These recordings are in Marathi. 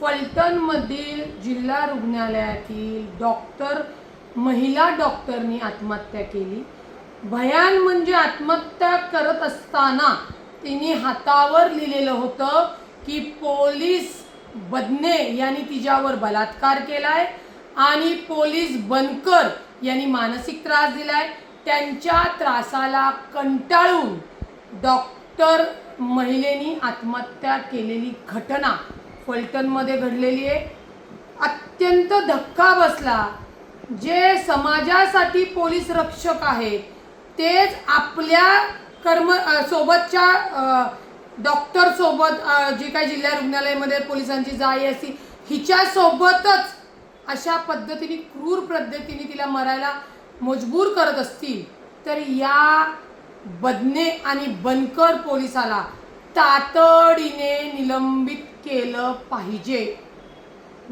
फलटणमधील जिल्हा रुग्णालयातील डॉक्टर महिला डॉक्टरनी आत्महत्या केली. भयान म्हणजे आत्महत्या करत असताना तिने हातावर लिहिलेलं होतं की पोलीस बदने यांनी तिच्यावर बलात्कार केलाय आणि पोलीस बनकर यांनी मानसिक त्रास दिलाय. त्यांच्या त्रासाला कंटाळून डॉक्टर महिलेनी आत्महत्या केलेली घटना फलटणमध्ये घडलेली आहे अत्यंत धक्का बसला. जे समाजासाठी पोलीस रक्षक आहेत तेच आपल्या कर्म सोबतच्या डॉक्टरसोबत जे जी काही जिल्हा रुग्णालयामध्ये पोलिसांची जाई असती हिच्यासोबतच अशा पद्धतीने क्रूर पद्धतीने तिला मरायला मजबूर करत असतील तर या बदने आणि बनकर पोलिसाला तातडीने निलंबित केलं पाहिजे.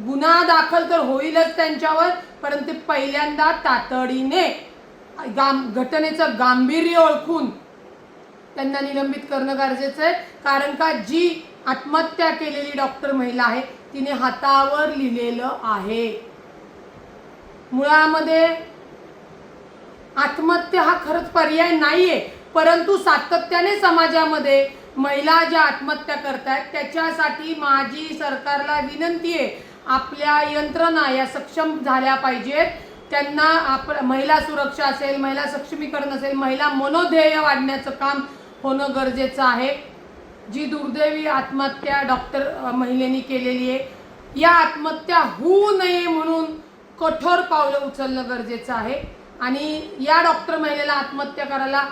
गुन्हा दाखल तर होईलच त्यांच्यावर परंतु पहिल्यांदा तातडीने गाम घटनेचं गांभीर्य ओळखून त्यांना निलंबित करणं गरजेचं आहे. कारण का जी आत्महत्या केलेली डॉक्टर महिला आहे तिने हातावर लिहिलेलं आहे. मुळामध्ये आत्महत्या हा खरंच पर्याय नाही आहे परंतु सातत्याने समाजामध्ये महिला ज्या आत्महत्या करतायत त्याच्यासाठी माझी सरकारला विनंती आहे आपल्या यंत्रणा या सक्षम झाल्या पाहिजेत. त्यांना आप महिला सुरक्षा असेल महिला सक्षमीकरण असेल महिला मनोध्येय वाढण्याचं काम होणं गरजेचं आहे. जी दुर्दैवी आत्महत्या डॉक्टर महिलेनी केलेली आहे या आत्महत्या होऊ नये म्हणून कठोर पावलं उचलणं गरजेचं आहे. आणि या डॉक्टर महिलेला आत्महत्या करायला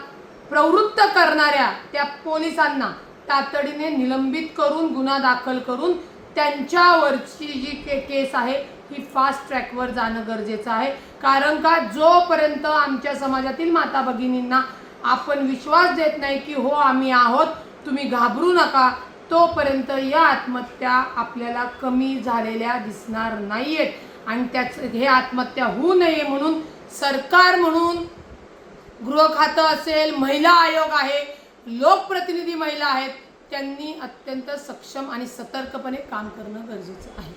प्रवृत्त करणाऱ्या त्या पोलिसांना तातडीने निलंबित करून गुन्हा दाखल करून त्यांच्यावरची जी के केस आहे ही फास्ट ट्रॅकवर जाणं गरजेचं आहे. कारण का जोपर्यंत आमच्या समाजातील माता भगिनींना आपण विश्वास देत नाही की हो आम्ही आहोत तुम्ही घाबरू नका तोपर्यंत या आत्महत्या आपल्याला कमी झालेल्या दिसणार नाही आहेत आणि त्याच हे आत्महत्या होऊ नये म्हणून सरकार म्हणून गृह खातं असेल महिला आयोग आहे लोकप्रतिनिधी महिला आहेत त्यांनी अत्यंत सक्षम आणि सतर्कपणे काम करणं गरजेचं आहे.